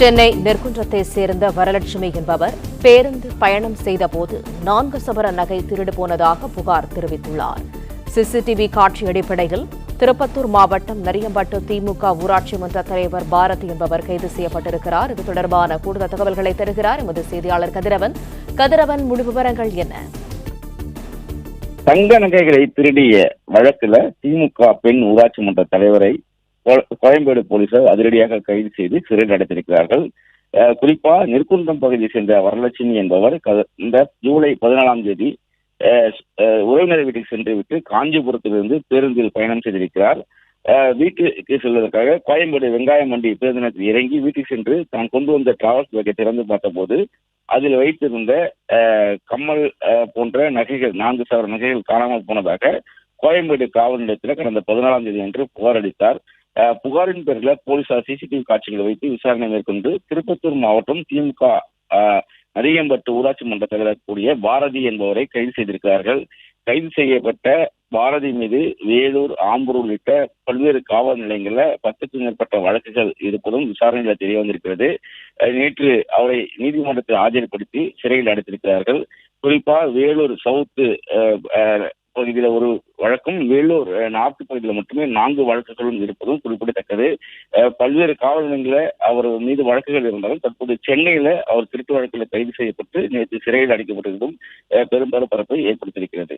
சென்னை நெற்குன்றத்தை சேர்ந்த வரலட்சுமி என்பவர் பேருந்து பயணம் செய்தபோது நான்கு சவர நகை திருடு போனதாக புகார் தெரிவித்துள்ளார். சிசிடிவி காட்சி அடிப்படையில் திருப்பத்தூர் மாவட்டம் நரியம்பட்டு திமுக ஊராட்சி மன்ற தலைவர் பாரதி என்பவர் கைது செய்யப்பட்டிருக்கிறார். இது தொடர்பான கூடுதல் தகவல்களை தருகிறார் எமது செய்தியாளர் கதிரவன். கதிரவன் முழு விவரங்கள் என்ன? தங்க நகைகளை திருடிய வழக்கில் திமுக பெண் ஊராட்சி மன்ற தலைவரை கோயம்பேடு போலீசார் அதிரடியாக கைது செய்து சிறையில் அடைத்திருக்கிறார்கள் குறிப்பா நெற்குன்றம் பகுதியை சேர்ந்த வரலட்சுமி என்பவர் இந்த ஜூலை பதினாலாம் தேதி உறவினர் வீட்டுக்கு சென்று விட்டு காஞ்சிபுரத்திலிருந்து பேருந்தில் பயணம் செய்திருக்கிறார். வீட்டுக்கு செல்வதற்காக கோயம்பேடு வெங்காய மண்டி பேருந்து நிலையத்தில் இறங்கி வீட்டுக்கு சென்று தான் கொண்டு வந்த டிராவல்ஸ் பேக்கை திறந்து பார்த்தபோது அதில் வைத்திருந்த கம்மல் போன்ற நகைகள் நான்கு சவர நகைகள் காணாமல் போனதாக கோயம்பேடு காவல் நிலையத்தில் கடந்த பதினாலாம் தேதி அன்று புகாரளித்தார் அளித்தார். புகாரின் பேரில் போலீசார் சிசிடிவி காட்சிகளை வைத்து விசாரணை மேற்கொண்டு திருப்பத்தூர் மாவட்டம் திமுக நரியம்பட்டு ஊராட்சி மன்றத்தில் கூடிய பாரதி என்பவரை கைது செய்திருக்கிறார்கள். கைது செய்யப்பட்ட பாரதி மீது வேலூர் ஆம்பூர் உள்ளிட்ட பல்வேறு காவல் நிலையங்களில் பத்துக்கும் மேற்பட்ட வழக்குகள் இருப்பதும் விசாரணையில் தெரிய வந்திருக்கிறது. நேற்று அவரை நீதிமன்றத்தில் ஆஜர்படுத்தி சிறையில் அடைத்திருக்கிறார்கள். குறிப்பா வேலூர் சவுத்து பகுதியில் ஒரு வழக்கும் வேலூர் அஹ், நார்த்து பகுதியில் மட்டுமே நான்கு வழக்குகளும் இருப்பதும் குறிப்பிடத்தக்கது. அஹ், பல்வேறு காவல் நிலையங்களில் அவர் மீது வழக்குகள் இருந்தாலும் தற்போது சென்னையில அவர் திருட்டு வழக்கில் கைது செய்யப்பட்டு நேற்று சிறையில் அடைக்கப்பட்டிருந்தும் பெரும்பாலும் பெரும் பரபரப்பை ஏற்படுத்தியிருக்கிறது.